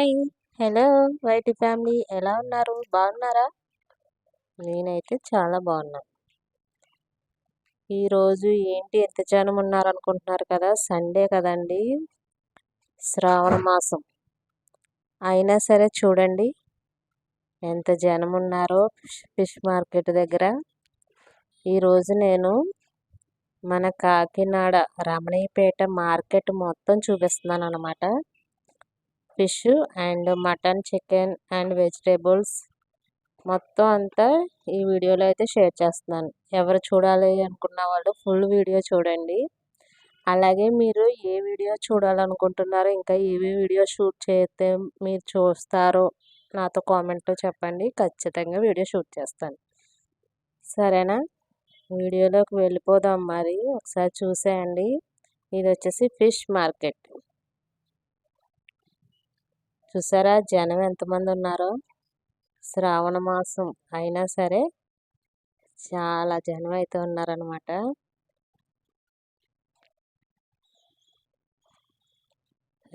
Hi. Hello YT family. ఎలా ఉన్నారు? బాగున్నారా? నేనైతే చాలా బాగున్నాను ఈరోజు ఏంటి ఎంత జనం ఉన్నారు అనుకుంటున్నారు కదా? సండే కదండి. శ్రావణ మాసం. అయినా సరే చూడండి. ఎంత జనం ఉన్నారో ఫిష్ మార్కెట్ దగ్గర. ఈరోజు నేను మన కాకినాడ రమణీయపేట మార్కెట్ మొత్తం చూపిస్తున్నాను అనమాట fish and mutton chicken and vegetables. మొత్తం అంతా ఈ వీడియోలో అయితే షేర్ చేస్తున్నాను. ఎవరు చూడాలి అనుకున్న వాళ్ళు ఫుల్ వీడియో చూడండి. అలాగే మీరు ఏ వీడియో చూడాలనుకుంటున్నారో ఇంకా ఏవి వీడియో షూట్ చేస్తే మీరు చూస్తారో నాతో కామెంట్లో చెప్పండి. ఖచ్చితంగా వీడియో షూట్ చేస్తాను. సరేనా? వీడియోలోకి వెళ్ళిపోదాం మరి. ఒకసారి చూసేయండి. ఇది వచ్చేసి ఫిష్ మార్కెట్. చూసారా? జనం ఎంతమంది ఉన్నారో శ్రావణ మాసం అయినా సరే చాలా జనం అయితే ఉన్నారనమాట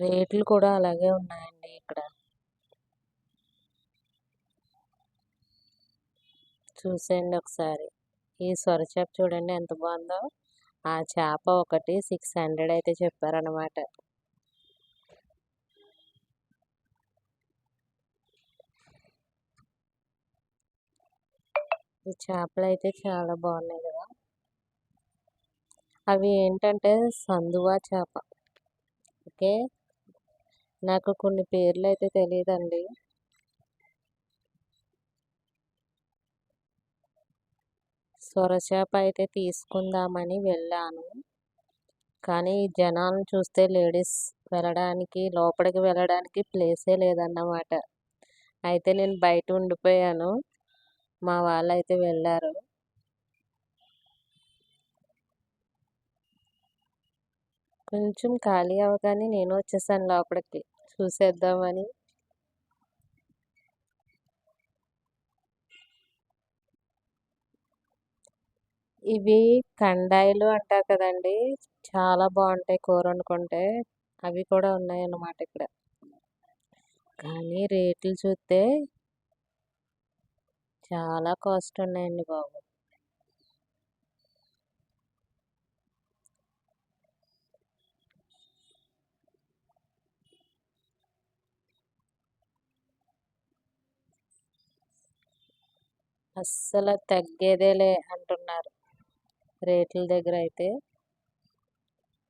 రేట్లు కూడా అలాగే ఉన్నాయండి ఇక్కడ. చూసేయండి ఒకసారి. ఈ సొర చేప చూడండి ఎంత బాగుందో. ఆ చేప ఒకటి సిక్స్ హండ్రెడ్ అయితే చెప్పారనమాట ఈ చేపలు అయితే చాలా బాగున్నాయి కదా. అవి ఏంటంటే సందువా చేప. ఓకే? నాకు కొన్ని పేర్లు అయితే తెలియదండి సొరచేప అయితే తీసుకుందామని వెళ్ళాను. కానీ జనాలను చూస్తే లేడీస్ వెళ్ళడానికి లోపలికి వెళ్ళడానికి ప్లేసే లేదన్నమాట. అయితే నేను బయట ఉండిపోయాను. మా వాళ్ళు అయితే వెళ్ళారు. కొంచెం ఖాళీ అవగానే నేను వచ్చేసాను లోపలికి. చూసేద్దామని. ఇవి కండాయిలు అంటారు కదండి. చాలా బాగుంటాయి కూర వండుకుంటే. అవి కూడా ఉన్నాయన్నమాట ఇక్కడ. కానీ రేట్లు చూస్తే చాలా కాస్ట్ ఉన్నాయండి బాబు. అస్సలు తగ్గేదేలే అంటున్నారు. రేట్ల దగ్గర అయితే.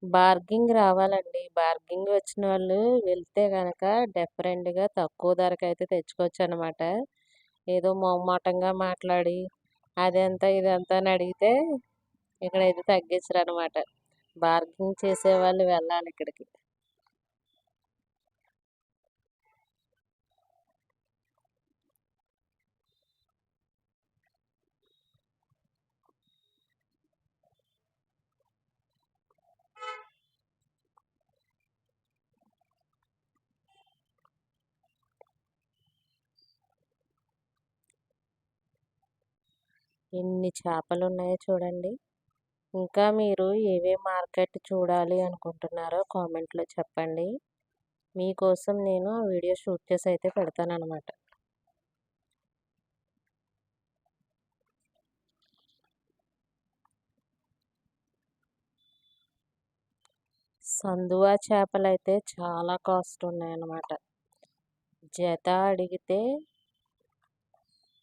బార్గింగ్ రావాలండి. బార్గింగ్ వచ్చిన వాళ్ళు వెళ్తే కనుక డిఫరెంట్గా తక్కువ ధరకు అయితే తెచ్చుకోవచ్చు అనమాట ఏదో మొహమాటంగా మాట్లాడి అదంతా ఇదంతా అని అడిగితే ఇక్కడైతే తగ్గించరు అనమాట బార్గింగ్ చేసే వాళ్ళు వెళ్ళాలి ఇక్కడికి. ఎన్ని చేపలు ఉన్నాయో చూడండి. ఇంకా మీరు ఏవే మార్కెట్ చూడాలి అనుకుంటున్నారో కామెంట్లో చెప్పండి. మీకోసం నేను ఆ వీడియో షూట్ చేసి అయితే పెడతానమాట సందువా చేపలు అయితే చాలా కాస్ట్ ఉన్నాయన్నమాట. జత అడిగితే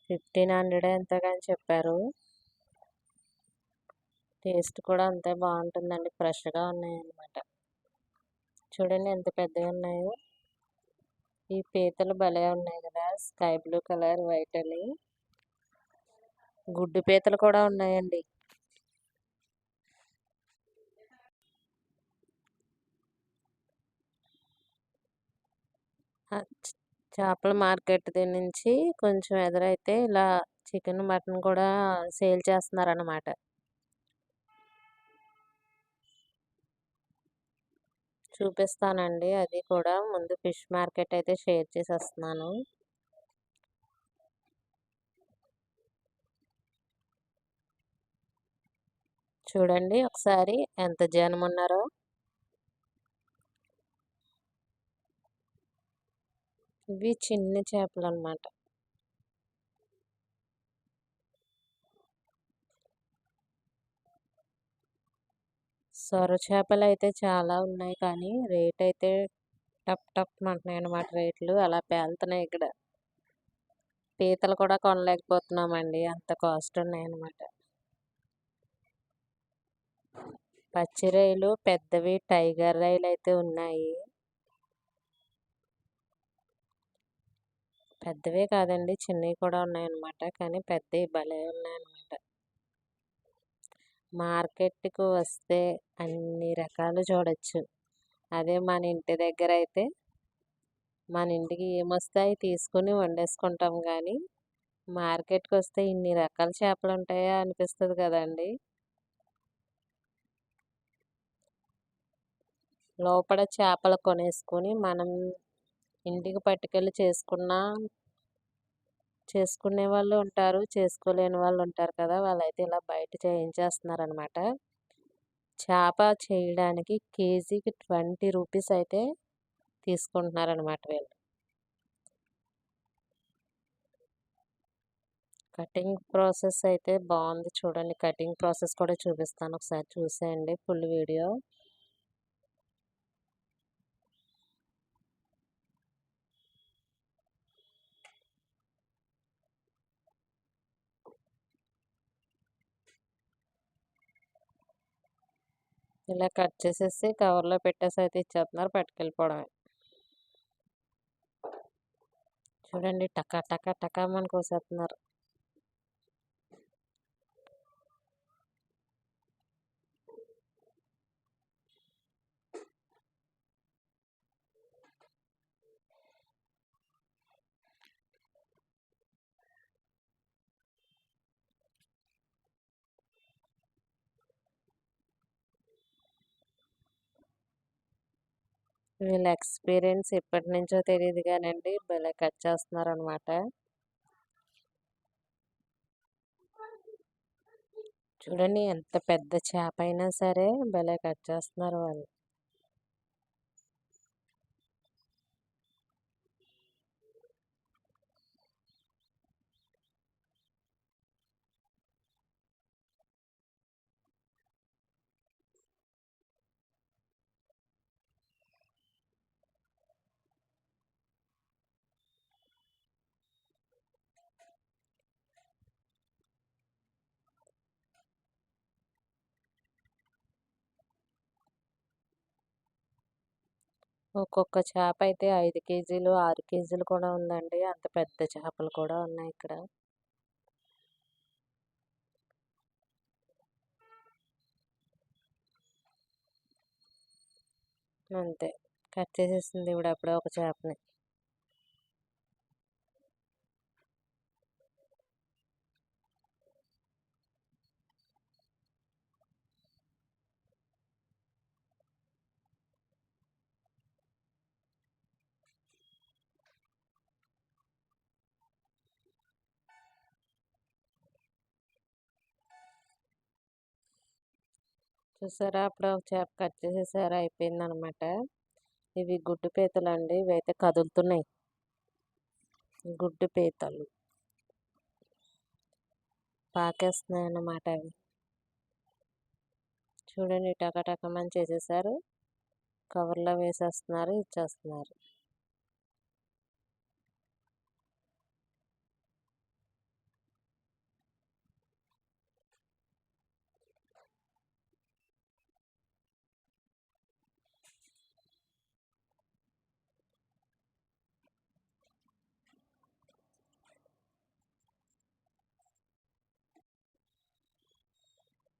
ఫిఫ్టీన్ హండ్రెడ్ ఎంతగాని చెప్పారు. టేస్ట్ కూడా అంతే బాగుంటుందండి ఫ్రెష్గా ఉన్నాయన్నమాట. చూడండి ఎంత పెద్దగా ఉన్నాయో. ఈ పీతలు భలే ఉన్నాయి కదా స్కై బ్లూ కలర్ వైట్ అని. గుడ్డు పీతలు కూడా ఉన్నాయండి. చేపల మార్కెట్ నుంచి కొంచెం ఎదురైతే ఇలా చికెన్ మటన్ కూడా సేల్ చేస్తున్నారన్నమాట. చూపిస్తానండి. అది కూడా ముందు ఫిష్ మార్కెట్ అయితే షేర్ చేసేస్తున్నాను. చూడండి ఒకసారి ఎంత జనం ఉన్నారో. ఇవి చిన్న చేపలు అన్నమాట సొర చేపలు అయితే చాలా ఉన్నాయి కానీ రేట్ అయితే టప్ టప్ అంటున్నాయి అన్నమాట రేట్లు. అలా పేలుతున్నాయి ఇక్కడ. పీతలు కూడా కొనలేకపోతున్నామండి. అంత కాస్ట్ ఉన్నాయి అన్నమాట పచ్చి రొయ్యలు పెద్దవి టైగర్ రొయ్యలు అయితే ఉన్నాయి. పెద్దవే కాదండి. చిన్నవి కూడా ఉన్నాయన్నమాట. కానీ పెద్దవి భలే ఉన్నాయన్నమాట. మార్కెట్కు వస్తే అన్ని రకాలు చూడొచ్చు. అదే మన ఇంటి దగ్గర అయితే మన ఇంటికి ఏమొస్తాయి తీసుకుని వండేసుకుంటాం కానీ మార్కెట్కి వస్తే ఇన్ని రకాల చేపలు ఉంటాయా అనిపిస్తుంది కదండి. లోపల చేపలు కొనేసుకొని మనం ఇంటికి పట్టుకెళ్ళి చేసుకున్న చేసుకునే వాళ్ళు ఉంటారు చేసుకోలేని వాళ్ళు ఉంటారు కదా! వాళ్ళైతే ఇలా బయట చేయించేస్తున్నారు అనమాట చేప చేయడానికి కేజీకి ట్వంటీ రూపీస్ అయితే తీసుకుంటున్నారు అనమాట వీళ్ళు. కటింగ్ ప్రాసెస్ అయితే బాగుంది చూడండి. కటింగ్ ప్రాసెస్ కూడా చూపిస్తాను. ఒకసారి చూసేయండి. Full video. ఇలా కట్ చేసేసి కవర్లో పెట్టేసి అయితే ఇచ్చేస్తున్నారు పట్టుకెళ్ళిపోవడమే. చూడండి టకా టకా టకా మనకు కోసేస్తున్నారు వీళ్ళ ఎక్స్పీరియన్స్ ఎప్పటి నుంచో తెలియదు కానండి. భలే కట్ చేస్తున్నారు అనమాట చూడండి ఎంత పెద్ద చేప అయినా సరే భలే కట్ చేస్తున్నారు వాళ్ళు. ఒక్కొక్క చేప అయితే ఐదు కేజీలు ఆరు కేజీలు కూడా ఉందండి. అంత పెద్ద చేపలు కూడా ఉన్నాయి ఇక్కడ. అంతే. కట్ చేసేసింది ఇప్పుడు అప్పుడే ఒక చేపని. చూసారా? అప్పుడు ఒక చేప కట్ చేసేసారు. అయిపోయింది అనమాట ఇవి గుడ్డు పీతలు అండి ఇవి అయితే కదులుతున్నాయి. గుడ్డు పీతలు. పాకేస్తున్నాయి అన్నమాట అవి. చూడండి టకటకమని చేసేసారు. కవర్లో వేసేస్తున్నారు ఇచ్చేస్తున్నారు.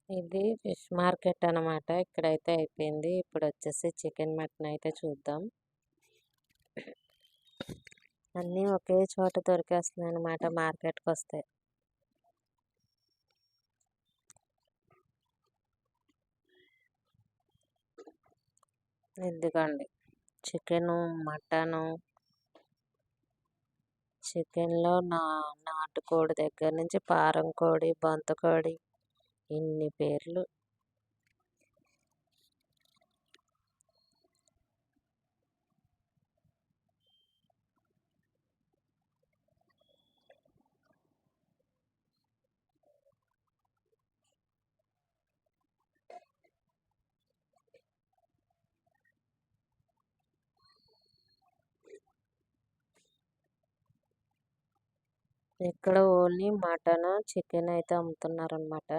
ఇది ఫిష్ మార్కెట్ అనమాట ఇక్కడైతే అయిపోయింది. ఇప్పుడు వచ్చేసి చికెన్ మటన్ అయితే చూద్దాం. అన్నీ ఒకే చోట దొరికేస్తున్నాయి అనమాట మార్కెట్కి వస్తే ఎందుకండి చికెను మటను చికెన్లో నా నాటుకోడి దగ్గర నుంచి పారం కోడి బొంతకోడి ఇన్ని పేర్లు. ఇక్కడ ఓన్లీ మటన్ చికెన్ అయితే అమ్ముతున్నారనమాట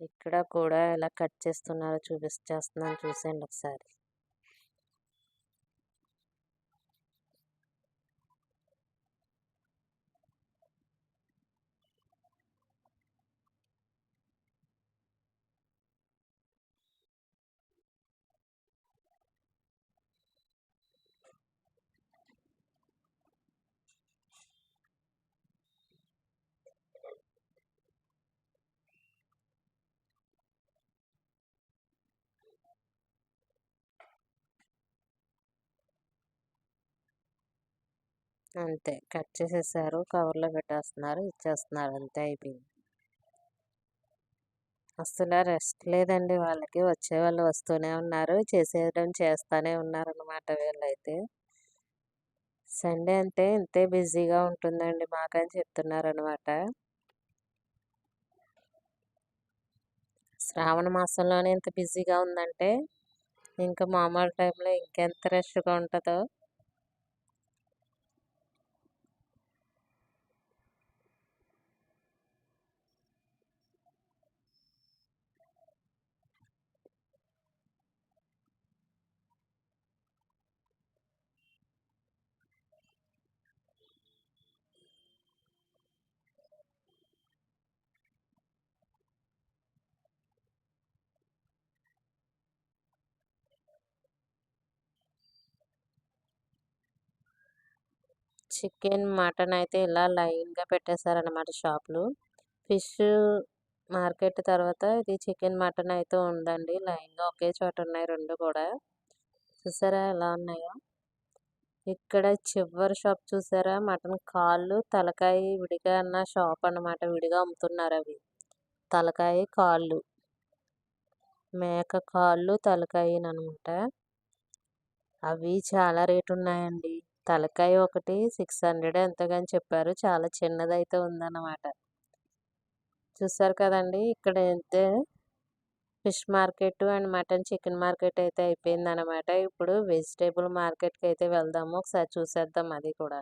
ఇక్కడ కూడా ఎలా కట్ చేస్తున్నారో చూపిస్తేస్తున్నాను చూసేయండి ఒకసారి. అంతే. కట్ చేసేసారు కవర్లో పెట్టేస్తున్నారు ఇచ్చేస్తున్నారు. అంతే అయిపోయింది. అసలు రెస్ట్ లేదండి వాళ్ళకి. వచ్చే వాళ్ళు వస్తూనే ఉన్నారు. చేసేయడం చేస్తూనే ఉన్నారనమాట వీళ్ళైతే. సండే అంటే ఇంతే బిజీగా ఉంటుందండి మాకని చెప్తున్నారనమాట శ్రావణ మాసంలోనే ఇంత బిజీగా ఉందంటే ఇంకా మామూలు టైంలో ఇంకెంత రష్గా ఉంటుందో చికెన్ మటన్ అయితే ఇలా లైన్గా పెట్టేశారనమాట షాప్లు. ఫిష్ మార్కెట్ తర్వాత ఇది చికెన్ మటన్ అయితే ఉందండి. లైన్గా ఒకే చోట ఉన్నాయి రెండు కూడా. చూసారా ఎలా ఉన్నాయో? ఇక్కడ చివరి షాప్ చూసారా? మటన్ కాళ్ళు తలకాయ విడిగా అన్న షాప్ అన్నమాట. విడిగా అమ్ముతున్నారు అవి. తలకాయ కాళ్ళు. మేక కాళ్ళు తలకాయనమాట అవి చాలా రేటు ఉన్నాయండి తలకాయ ఒకటి సిక్స్ హండ్రెడ్ ఎంతోగాని చెప్పారు. చాలా చిన్నదైతే ఉందన్నమాట. చూసారు కదండి ఇక్కడ అయితే fish market and mutton chicken market అయితే అయిపోయింది అనమాట ఇప్పుడు వెజిటేబుల్ మార్కెట్కి అయితే వెళ్దాము. ఒకసారి చూసేద్దాం అది కూడా.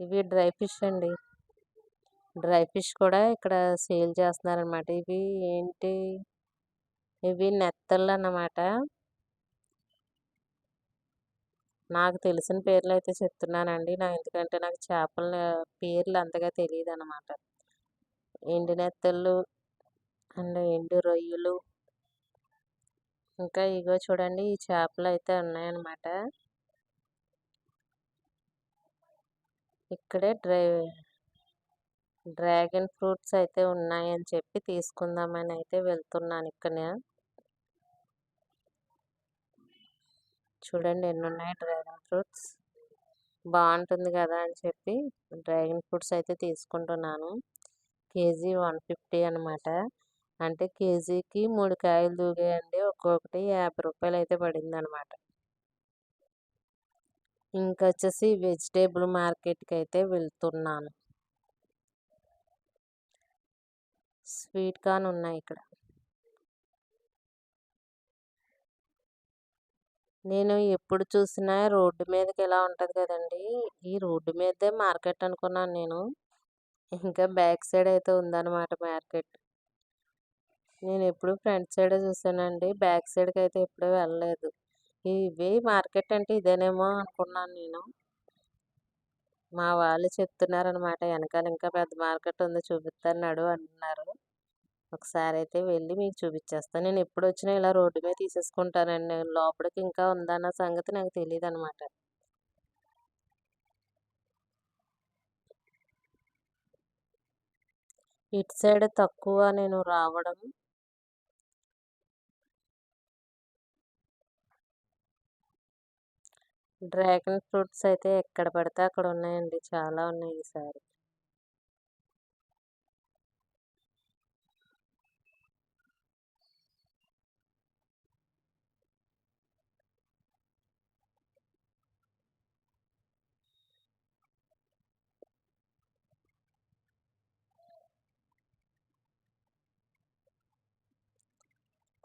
ఇవి డ్రై ఫిష్ అండి. డ్రై ఫిష్ కూడా ఇక్కడ సేల్ చేస్తున్నారనమాట ఇవి ఏంటి? ఇవి నెత్తళ్ళు అన్నమాట. నాకు తెలిసిన పేర్లు అయితే చెప్తున్నానండి. నా ఎందుకంటే నాకు చేపల పేర్లు అంతగా తెలియదు అనమాట ఎండు నెత్తళ్ళు అండ్ ఎండు రొయ్యలు. ఇంకా ఇగో చూడండి ఈ చేపలు అయితే ఉన్నాయన్నమాట. ఇక్కడే డ్రై డ్రాగన్ ఫ్రూట్స్ అయితే ఉన్నాయని చెప్పి తీసుకుందామని అయితే వెళ్తున్నాను ఇక్కడ చూడండి ఎన్ని ఉన్నాయి. డ్రాగన్ ఫ్రూట్స్ బాగుంటుంది కదా అని చెప్పి డ్రాగన్ ఫ్రూట్స్ అయితే తీసుకుంటున్నాను. కేజీ వన్ ఫిఫ్టీ అనమాట అంటే కేజీకి మూడు కాయలు దూగాయండి ఒక్కొక్కటి యాభై రూపాయలు అయితే పడింది అనమాట ఇంకా వచ్చేసి వెజిటేబుల్ మార్కెట్కి అయితే వెళ్తున్నాను. స్వీట్ కార్న్ ఉన్నాయి ఇక్కడ. నేను ఎప్పుడు చూసినా రోడ్డు మీదకి ఇలా ఉంటుంది కదండి ఈ రోడ్డు మీదే మార్కెట్ అనుకున్నాను నేను. ఇంకా బ్యాక్ సైడ్ అయితే ఉందన్నమాట మార్కెట్. నేను ఎప్పుడు ఫ్రంట్ సైడ్ చూసానండి బ్యాక్ సైడ్కి అయితే ఎప్పుడూ వెళ్ళలేదు. ఇవి మార్కెట్ అంటే ఇదేనేమో అనుకున్నాను నేను. మా వాళ్ళు చెప్తున్నారనమాట వెనకాల ఇంకా పెద్ద మార్కెట్ ఉంది చూపిస్తాను అంటున్నారు. ఒకసారి అయితే వెళ్ళి మీకు చూపించేస్తాను నేను ఎప్పుడు వచ్చినా ఇలా రోడ్డు మీద తీసేసుకుంటానండి. లోపలికి ఇంకా ఉందన్న సంగతి నాకు తెలియదు అనమాట ఇటు సైడ్ తక్కువ నేను రావడం. డ్రాగన్ ఫ్రూట్స్ అయితే ఎక్కడ పడితే అక్కడ ఉన్నాయండి. చాలా ఉన్నాయి ఈసారి.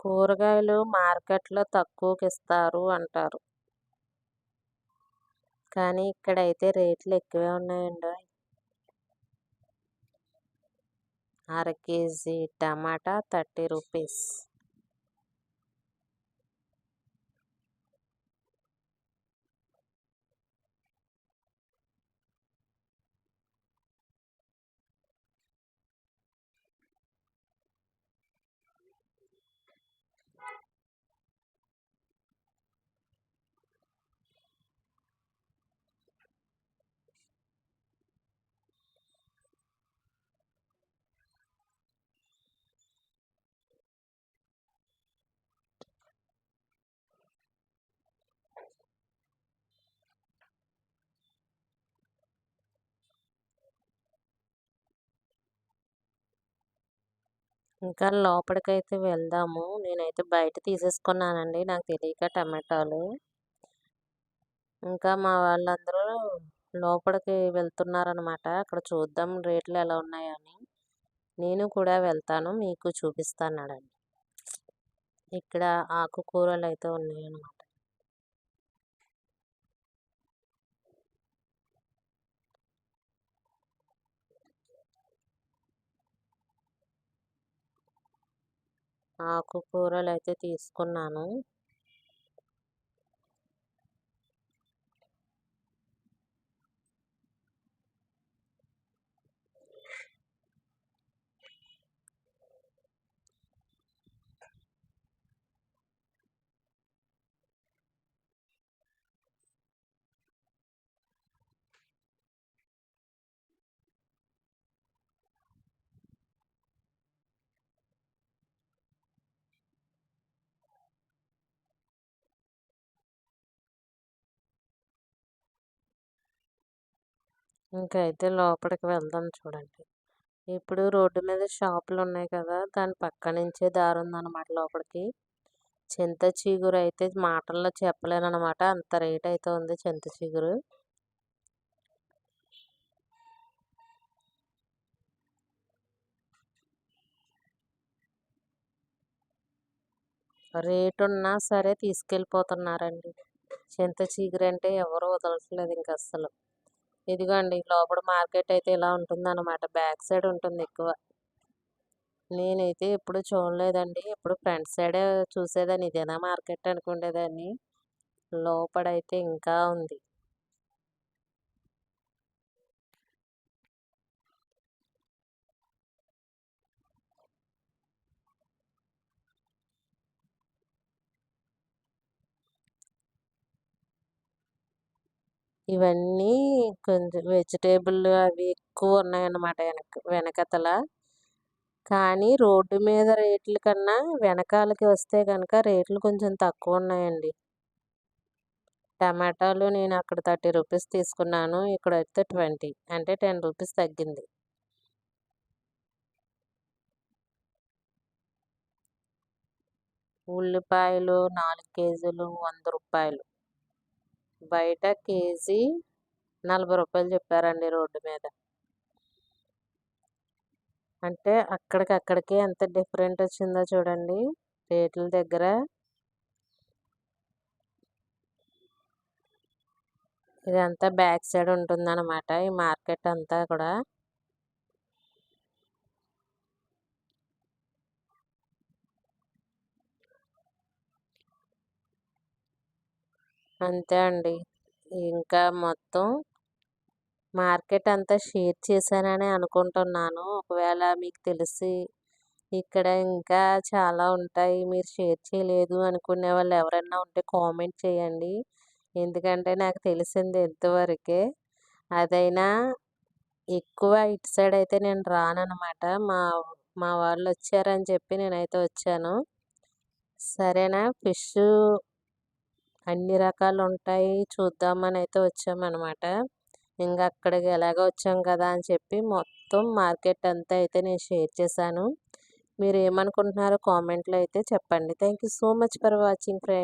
కూరగాయలు మార్కెట్లో తక్కువకి ఇస్తారు అంటారు. కానీ ఇక్కడైతే రేట్లు ఎక్కువే ఉన్నాయండి. అర కేజీ టమాటా థర్టీ రూపీస్. ఇంకా లోపలికైతే వెళ్దాము. నేనైతే బయట తీసేసుకున్నానండి. నాకు తెలియక టమాటాలు. ఇంకా మా వాళ్ళందరూ లోపలికి వెళ్తున్నారనమాట అక్కడ చూద్దాం రేట్లు ఎలా ఉన్నాయని. నేను కూడా వెళ్తాను. మీకు చూపిస్తానండి ఇక్కడ ఆకుకూరలు అయితే ఉన్నాయన్నమాట. ఆకుకూరలు అయితే తీసుకున్నాను. ఇంకా అయితే లోపలికి వెళ్దాం చూడండి. ఇప్పుడు రోడ్డు మీద షాపులు ఉన్నాయి కదా దాని పక్క నుంచే దారి ఉందన్నమాట లోపలికి. చింత చిగురు అయితే మాటల్లో చెప్పలేను అనమాట అంత రేట్ అయితే ఉంది చింత చిగురు. రేట్ ఉన్నా సరే తీసుకెళ్ళిపోతున్నారండి. చింత చిగురు అంటే ఎవరు వదలట్లేదు ఇంక అస్సలు. ఇదిగోండి లోపల మార్కెట్ అయితే ఇలా ఉంటుంది అనమాట బ్యాక్ సైడ్ ఉంటుంది ఎక్కువ. నేనైతే ఎప్పుడు చూడలేదండి. ఎప్పుడు ఫ్రంట్ సైడే చూసేదాన్ని. ఇదేనా మార్కెట్ అనుకునేదాన్ని. లోపడైతే ఇంకా ఉంది. ఇవన్నీ కొంచెం వెజిటేబుల్ అవి ఎక్కువ ఉన్నాయన్నమాట వెనక వెనకతల. కానీ రోడ్డు మీద రేట్ల కన్నా వెనకాలకి వస్తే కనుక రేట్లు కొంచెం తక్కువ ఉన్నాయండి. టమాటాలు నేను అక్కడ థర్టీ రూపీస్ తీసుకున్నాను ఇక్కడ అయితే ట్వంటీ అంటే టెన్ రూపీస్ తగ్గింది. ఉల్లిపాయలు నాలుగు కేజీలు వంద రూపాయలు. బయట కేజీ నలభై రూపాయలు చెప్పారండి రోడ్డు మీద. అంటే అక్కడికి అక్కడికి ఎంత డిఫరెంట్ వచ్చిందో చూడండి. రేట్ల దగ్గర ఇదంతా బ్యాక్ సైడ్ ఉంటుందన్నమాట. ఈ మార్కెట్ అంతా కూడా అంతే అండి. ఇంకా మొత్తం మార్కెట్ అంతా షేర్ చేశానని అనుకుంటున్నాను. ఒకవేళ మీకు తెలిసి ఇక్కడ ఇంకా చాలా ఉంటాయి మీరు షేర్ చేయలేదు అనుకునే వాళ్ళు ఎవరైనా ఉంటే కామెంట్ చేయండి. ఎందుకంటే నాకు తెలిసింది ఎంతవరకే అదైనా ఎక్కువ ఇటు సైడ్ అయితే నేను రానన్నమాట. మా మా వాళ్ళు వచ్చారని చెప్పి నేనైతే వచ్చాను. సరేనా? ఫిష్ అన్ని రకాలు ఉంటాయి చూద్దామని అయితే వచ్చామన్నమాట ఇంకా అక్కడికి ఎలాగో వచ్చాం కదా అని చెప్పి మొత్తం మార్కెట్ అంతా అయితే నేను షేర్ చేశాను. మీరు ఏమనుకుంటున్నారో కామెంట్లో అయితే చెప్పండి. Thank you so much for watching friend.